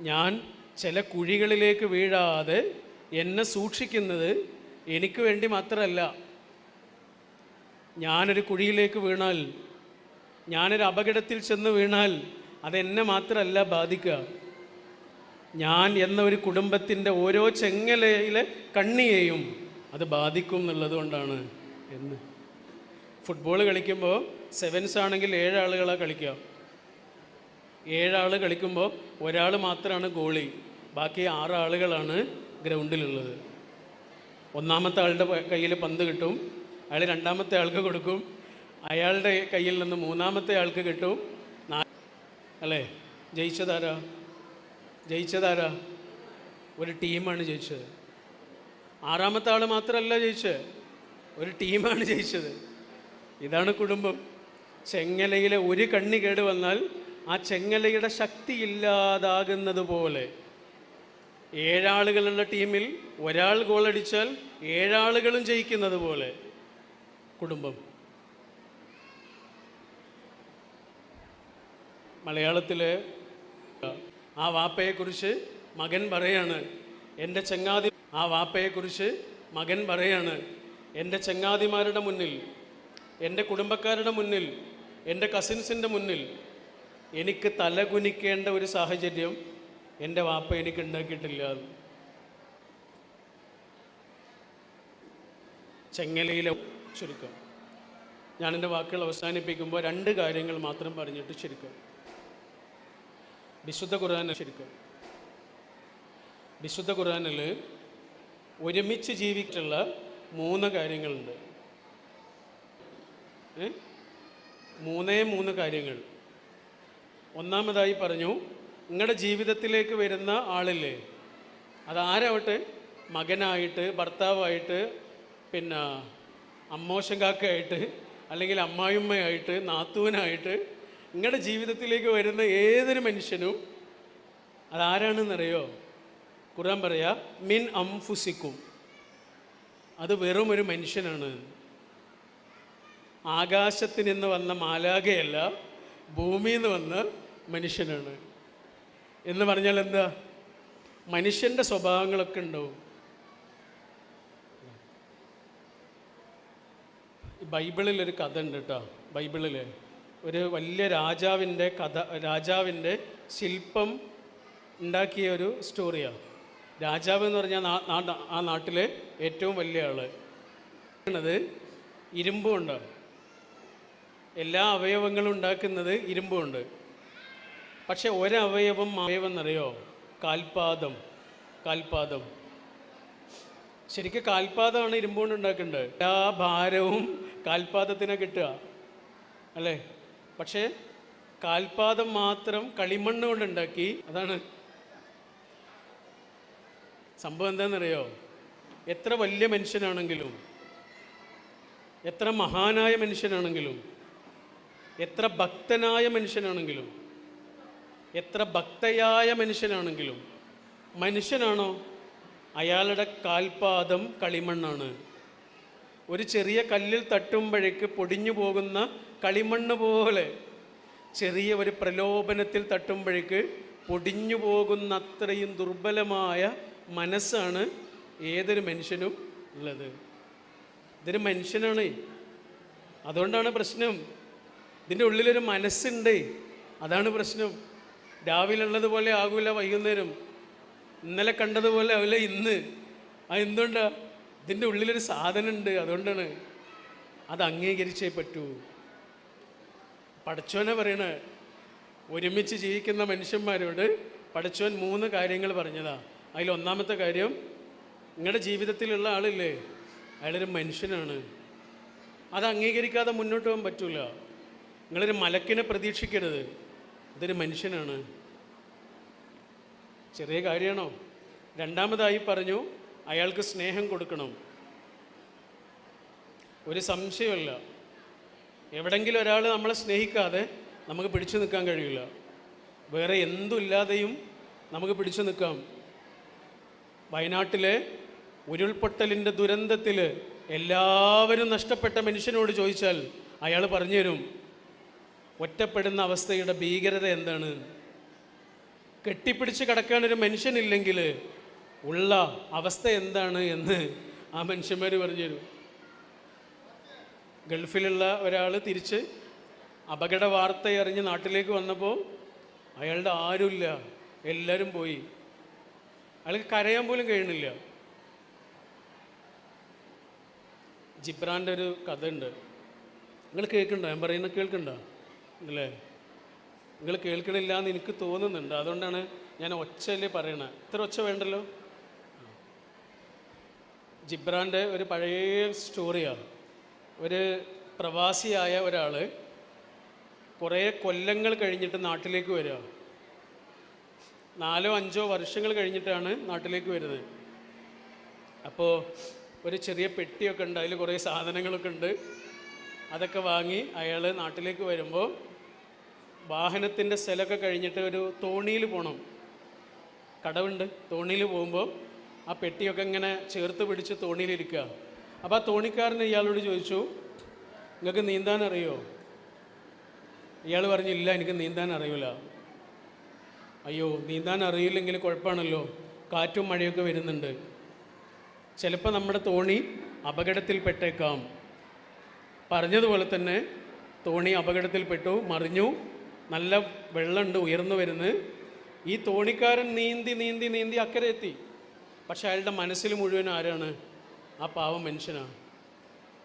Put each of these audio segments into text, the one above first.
ഞാൻ ചില കുഴികളിലേക്ക് വീഴാതെ എന്നെ സൂക്ഷിക്കുന്നത് എനിക്ക് വേണ്ടി മാത്രമല്ല. ഞാനൊരു കുഴിയിലേക്ക് വീണാൽ ഞാനൊരു അപകടത്തിൽ ചെന്ന് വീണാൽ അതെന്നെ മാത്രമല്ല ബാധിക്കുക. ഞാൻ എന്ന ഒരു കുടുംബത്തിന്റെ ഓരോ ചെങ്ങലയിലെ കണ്ണിയെയും അത് ബാധിക്കും എന്നുള്ളത് കൊണ്ടാണ് എന്ന്. ഫുട്ബോൾ കളിക്കുമ്പോൾ സെവൻസ് ആണെങ്കിൽ ഏഴ് ഏഴാളുകളാണ് കളിക്കുക. ഏഴാൾ കളിക്കുമ്പോൾ ഒരാൾ മാത്രമാണ് ഗോളി. ബാക്കി ആറാളുകളാണ് ഗ്രൗണ്ടിലുള്ളത്. ഒന്നാമത്തെ ആളുടെ കയ്യിൽ പന്ത് കിട്ടും. അയാൾ രണ്ടാമത്തെ ആൾക്ക് കൊടുക്കും. അയാളുടെ കയ്യിൽ നിന്ന് മൂന്നാമത്തെ ആൾക്ക് കിട്ടും. അല്ലേ? ജയിച്ചതാരാ? ജയിച്ചതാരാ? ഒരു ടീമാണ് ജയിച്ചത്. ആറാമത്തെ ആൾ മാത്രമല്ല ജയിച്ചത്. ഒരു ടീമാണ് ജയിച്ചത്. ഇതാണ് കുടുംബം. ചെങ്ങലയിലെ ഒരു കണ്ണി കേട് വന്നാൽ ആ ചെങ്ങലയുടെ ശക്തി ഇല്ലാതാകുന്നത് പോലെ ഏഴാളുകളുള്ള ടീമിൽ ഒരാൾ ഗോളടിച്ചാൽ ഏഴാളുകളും ജയിക്കുന്നത് പോലെ കുടുംബം. മലയാളത്തിലെ ആ വാപ്പയെക്കുറിച്ച് മകൻ പറയാണ് എന്റെ ചങ്ങാതി ആ വാപ്പയെക്കുറിച്ച് മകൻ പറയാണ് എന്റെ ചങ്ങാതിമാരുടെ മുന്നിൽ എന്റെ കുടുംബക്കാരുടെ മുന്നിൽ എന്റെ കസിൻസിന്റെ മുന്നിൽ എനിക്ക് തലകുനിക്കേണ്ട ഒരു സാഹചര്യം എന്റെ വാപ്പ എനിക്ക് ഉണ്ടാക്കിയിട്ടില്ല. ചെങ്ങലയിലെ ചുരുക്കം. ഞാൻ എന്റെ വാക്കുകൾ അവസാനിപ്പിക്കുമ്പോൾ രണ്ട് കാര്യങ്ങൾ മാത്രം പറഞ്ഞിട്ട് ചുരുക്കം. വിശുദ്ധ ഖുർആൻ ശരിക്കും വിശുദ്ധ ഖുർആാനിൽ ഒരുമിച്ച് ജീവിച്ചിട്ടുള്ള മൂന്ന് കാര്യങ്ങളുണ്ട്? മൂന്നേ മൂന്ന് കാര്യങ്ങൾ. ഒന്നാമതായി പറഞ്ഞു നിങ്ങളുടെ ജീവിതത്തിലേക്ക് വരുന്ന ആളില്ലേ? അതാരാവട്ടെ? മകനായിട്ട് ഭർത്താവായിട്ട് പിന്നെ അമ്മോശങ്കാക്കയായിട്ട് അല്ലെങ്കിൽ അമ്മായിമ്മയായിട്ട് നാത്തൂനായിട്ട് നിങ്ങളുടെ ജീവിതത്തിലേക്ക് വരുന്ന ഏതൊരു മനുഷ്യനും അതാരാണെന്നറിയോ? ഖുർആൻ പറയാ മിൻ അംഫുസിക്കും. അത് വെറും ഒരു മനുഷ്യനാണ്. ആകാശത്തിൽ നിന്ന് വന്ന മാലാകയല്ല ഭൂമിയിൽ നിന്ന് വന്ന മനുഷ്യനാണ്. എന്ന് പറഞ്ഞാൽ എന്താ? മനുഷ്യന്റെ സ്വഭാവങ്ങളൊക്കെ ഉണ്ടാവും. ബൈബിളിൽ ഒരു കഥ ഉണ്ട് കേട്ടോ. ബൈബിളിൽ ഒരു വലിയ രാജാവിന്റെ കഥ രാജാവിന്റെ ശില്പം ഉണ്ടാക്കിയ ഒരു സ്റ്റോറിയാണ് രാജാവ് എന്ന് പറഞ്ഞാൽ ആ നാട്ടിലെ ഏറ്റവും വലിയ ത് ഇരുമ്പുണ്ട് എല്ലാ അവയവങ്ങളും ഉണ്ടാക്കുന്നത് ഇരുമ്പുണ്ട്. പക്ഷെ ഒരവയവം അവയവം എന്നറിയോ കാൽപാദം. കാൽപാദം. ശരിക്കും കാൽപാദമാണ് ഇരുമ്പുകൊണ്ട് ഉണ്ടാക്കേണ്ടത്. എല്ലാ ഭാരവും കാൽപാദത്തിനെ കിട്ടുക. അല്ലേ? പക്ഷേ കാൽപാദം മാത്രം കളിമണ്ണ് കൊണ്ട് ഉണ്ടാക്കി അതാണ്. സംഭവം എന്താണെന്നറിയോ എത്ര വലിയ മനുഷ്യനാണെങ്കിലും എത്ര മഹാനായ മനുഷ്യനാണെങ്കിലും എത്ര ഭക്തനായ മനുഷ്യനാണെങ്കിലും എത്ര ഭക്തയായ മനുഷ്യനാണെങ്കിലും മനുഷ്യനാണോ? അയാളുടെ കാൽപാദം കളിമണ്ണാണ്. ഒരു ചെറിയ കല്ലിൽ തട്ടുമ്പോഴേക്ക് പൊടിഞ്ഞു പോകുന്ന കളിമണ്ണ് പോലെ ചെറിയ ഒരു പ്രലോഭനത്തിൽ തട്ടുമ്പോഴേക്ക് പൊടിഞ്ഞു പോകുന്ന അത്രയും ദുർബലമായ മനസ്സാണ് ഏതൊരു മനുഷ്യനും ഉള്ളത്. ഇതൊരു മനുഷ്യനാണ്. അതുകൊണ്ടാണ് പ്രശ്നം. ഇതിന്റെ ഉള്ളിലൊരു മനസ്സുണ്ട്. അതാണ് പ്രശ്നം. രാവിലെ ഉള്ളതുപോലെ ആകൂല വൈകുന്നേരം. ഇന്നലെ കണ്ടതുപോലെ ആവില്ല ഇന്ന്. ആ എന്തുകൊണ്ടാ? ഇതിന്റെ ഉള്ളിലൊരു സാധനമുണ്ട് അതുകൊണ്ടാണ്. അത് അംഗീകരിച്ചേ പറ്റൂ. പടച്ചോനെ പറയണ ഒരുമിച്ച് ജീവിക്കുന്ന മനുഷ്യന്മാരോട് പടച്ചോൻ മൂന്ന് കാര്യങ്ങൾ പറഞ്ഞതാ. അതിൽ ഒന്നാമത്തെ കാര്യം നിങ്ങളുടെ ജീവിതത്തിലുള്ള ആളില്ലേ? അയാളൊരു മനുഷ്യനാണ്. അത് അംഗീകരിക്കാതെ മുന്നോട്ട് പോകാൻ പറ്റൂല. നിങ്ങളൊരു മലക്കിനെ പ്രതീക്ഷിക്കരുത്. ഇതൊരു മനുഷ്യനാണ്. ചെറിയ കാര്യമാണോ? രണ്ടാമതായി പറഞ്ഞു അയാൾക്ക് സ്നേഹം കൊടുക്കണം. ഒരു സംശയമല്ല. എവിടെങ്കിലും ഒരാൾ നമ്മളെ സ്നേഹിക്കാതെ നമുക്ക് പിടിച്ചു നിൽക്കാൻ കഴിയില്ല. വേറെ എന്തുമില്ലാതെയും നമുക്ക് പിടിച്ചു നിൽക്കാം. വയനാട്ടിലെ ഉരുൾപൊട്ടലിന്റെ ദുരന്തത്തിൽ എല്ലാവരും നഷ്ടപ്പെട്ട മനുഷ്യനോട് ചോദിച്ചാൽ അയാൾ പറഞ്ഞു തരും. ഒറ്റപ്പെടുന്ന അവസ്ഥയുടെ ഭീകരത എന്താണ്? കെട്ടിപ്പിടിച്ച് കിടക്കാൻ ഒരു മനുഷ്യനില്ലെങ്കിൽ ഉള്ള അവസ്ഥ എന്താണ് എന്ന് ആ മനുഷ്യന്മാർ പറഞ്ഞു തരും. ഗൾഫിലുള്ള ഒരാൾ തിരിച്ച് അപകട വാർത്ത അറിഞ്ഞ് നാട്ടിലേക്ക് വന്നപ്പോൾ അയാളുടെ ആരുമില്ല എല്ലാവരും പോയി. അയാൾക്ക് കരയാൻ പോലും കഴിയണില്ല ജിബ്രാന്റെ ഒരു കഥ ഉണ്ട്. നിങ്ങൾ കേൾക്കണ്ടോ? ഞാൻ പറയുന്നത് കേൾക്കണ്ടോ? അല്ലേ? നിങ്ങൾ കേൾക്കണില്ല എന്ന് എനിക്ക് തോന്നുന്നുണ്ട്. അതുകൊണ്ടാണ് ഞാൻ ഒച്ചയിൽ പറയണത്. ഇത്ര ഒച്ച വേണ്ടല്ലോ? ജിബ്രാന്റെ ഒരു പഴയ സ്റ്റോറിയാണ്. ഒരു പ്രവാസിയായ ഒരാൾ കുറേ കൊല്ലങ്ങൾ കഴിഞ്ഞിട്ട് നാട്ടിലേക്ക് വരിക. നാലോ അഞ്ചോ വർഷങ്ങൾ കഴിഞ്ഞിട്ടാണ് നാട്ടിലേക്ക് വരുന്നത്. അപ്പോൾ ഒരു ചെറിയ പെട്ടിയൊക്കെ ഉണ്ട്. അതിൽ കുറേ സാധനങ്ങളൊക്കെ ഉണ്ട്. അതൊക്കെ വാങ്ങി അയാൾ നാട്ടിലേക്ക് വരുമ്പോൾ വാഹനത്തിന്റെ സ്ഥലമൊക്കെ കഴിഞ്ഞിട്ട് ഒരു തോണിയിൽ പോകണം കടവുണ്ട്. തോണിയിൽ പോകുമ്പോൾ ആ പെട്ടിയൊക്കെ ഇങ്ങനെ ചേർത്ത് പിടിച്ച് തോണിയിലിരിക്കുക അപ്പോൾ ആ തോണിക്കാരൻ ഇയാളോട് ചോദിച്ചു നിങ്ങൾക്ക് നീന്താൻ അറിയോ? ഇയാൾ പറഞ്ഞു ഇല്ല എനിക്ക് നീന്താൻ അറിയില്ല അയ്യോ നീന്താൻ അറിയില്ലെങ്കിൽ കുഴപ്പമാണല്ലോ. കാറ്റും മഴയൊക്കെ വരുന്നുണ്ട്. ചിലപ്പോൾ നമ്മുടെ തോണി അപകടത്തിൽപ്പെട്ടേക്കാം. പറഞ്ഞതുപോലെ തന്നെ തോണി അപകടത്തിൽപ്പെട്ടു മറിഞ്ഞു. നല്ല വെള്ളമുണ്ട് ഉയർന്നു വരുന്നത്. ഈ തോണിക്കാരൻ നീന്തി നീന്തി നീന്തി അക്കരെ എത്തി. പക്ഷെ അയാളുടെ മനസ്സിൽ മുഴുവൻ ആരാണ്? ആ പാവം മനുഷ്യനാണ്.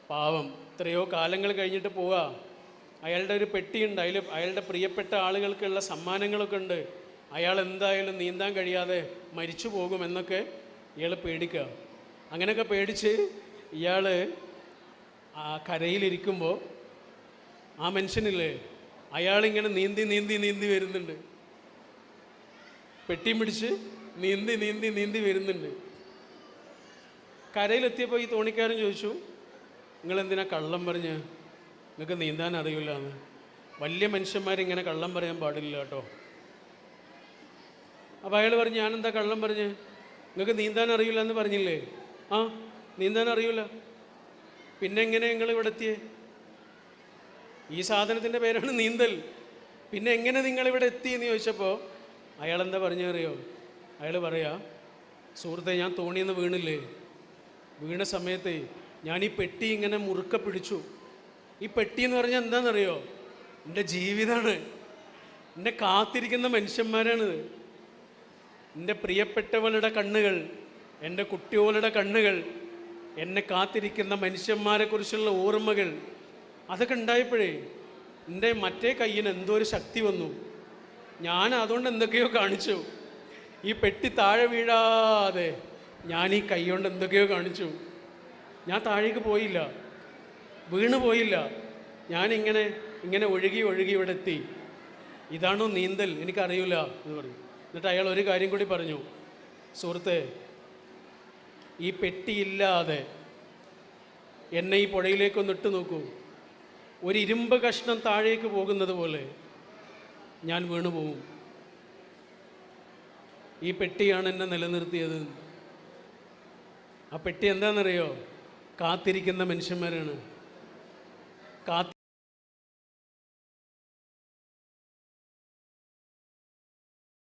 പാവം. എത്രയോ കാലങ്ങൾ കഴിഞ്ഞിട്ട് പോവുക അയാളുടെ ഒരു പെട്ടിയുണ്ട്. അതിൽ അയാളുടെ പ്രിയപ്പെട്ട ആളുകൾക്കുള്ള സമ്മാനങ്ങളൊക്കെ ഉണ്ട്. അയാൾ എന്തായാലും നീന്താൻ കഴിയാതെ മരിച്ചു പോകുമെന്നൊക്കെ ഇയാൾ പേടിക്കുക അങ്ങനെയൊക്കെ പേടിച്ച് ഇയാൾ ആ കരയിലിരിക്കുമ്പോൾ ആ മനുഷ്യനില്ലേ? അയാളിങ്ങനെ നീന്തി നീന്തി നീന്തി വരുന്നുണ്ട്. പെട്ടിയും പിടിച്ച് നീന്തി നീന്തി നീന്തി വരുന്നുണ്ട്. കരയിലെത്തിയപ്പോൾ ഈ തോണിക്കാരൻ ചോദിച്ചു നിങ്ങൾ എന്തിനാ കള്ളം പറഞ്ഞ്? നിങ്ങൾക്ക് നീന്താൻ അറിയില്ല വലിയ മനുഷ്യന്മാരിങ്ങനെ കള്ളം പറയാൻ പാടില്ല കേട്ടോ. അപ്പോൾ അയാൾ പറഞ്ഞു ഞാനെന്താ കള്ളം പറഞ്ഞ്? നിങ്ങൾക്ക് നീന്താൻ അറിയില്ല എന്ന് പറഞ്ഞില്ലേ? ആ നീന്താൻ അറിയില്ല പിന്നെ എങ്ങനെ നിങ്ങൾ ഇവിടെ എത്തിയേ? ഈ സാധനത്തിന്റെ പേരാണ് നീന്തൽ. പിന്നെ എങ്ങനെ നിങ്ങളിവിടെ എത്തി എന്ന് ചോദിച്ചപ്പോൾ അയാൾ എന്താ പറഞ്ഞു അറിയോ അയാൾ പറയാ സുഹൃത്തെ ഞാൻ തോണിയെന്ന് വീണില്ലേ? വീണ സമയത്ത് ഞാൻ ഈ പെട്ടി ഇങ്ങനെ മുറുക്ക പിടിച്ചു. ഈ പെട്ടി എന്ന് പറഞ്ഞാൽ എന്താണെന്നറിയോ എന്റെ ജീവിതമാണ് എന്നെ കാത്തിരിക്കുന്ന മനുഷ്യന്മാരാണ്. എന്റെ പ്രിയപ്പെട്ടവളുടെ കണ്ണുകൾ എന്റെ കുട്ടികളുടെ കണ്ണുകൾ എന്നെ കാത്തിരിക്കുന്ന മനുഷ്യന്മാരെക്കുറിച്ചുള്ള ഓർമ്മകൾ അതൊക്കെ ഉണ്ടായപ്പോഴേ എന്റെ മറ്റേ കയ്യിന് എന്തോ ഒരു ശക്തി വന്നു. ഞാൻ അതുകൊണ്ട് എന്തൊക്കെയോ കാണിച്ചു. ഈ പെട്ടി താഴെ വീഴാതെ ഞാൻ ഈ കൈ കൊണ്ട് എന്തൊക്കെയോ കാണിച്ചു. ഞാൻ താഴേക്ക് പോയില്ല. വീണ് പോയില്ല. ഞാനിങ്ങനെ ഇങ്ങനെ ഒഴുകി ഒഴുകി ഇവിടെ എത്തി. ഇതാണോ നീന്തൽ? എനിക്കറിയില്ല എന്ന് പറഞ്ഞു. എന്നിട്ട് അയാൾ ഒരു കാര്യം കൂടി പറഞ്ഞു. സുഹൃത്തെ ഈ പെട്ടിയില്ലാതെ എന്നെ ഈ പുഴയിലേക്കൊന്ന് ഇട്ട് നോക്കൂ. ഒരു ഇരുമ്പ് കഷ്ണം താഴേക്ക് പോകുന്നത് പോലെ ഞാൻ വീണുപോകും ഈ പെട്ടിയാണ് എന്നെ നിലനിർത്തിയത്. ആ പെട്ടി എന്താണെന്നറിയോ? കാത്തിരിക്കുന്ന മനുഷ്യന്മാരാണ്. കാത്തി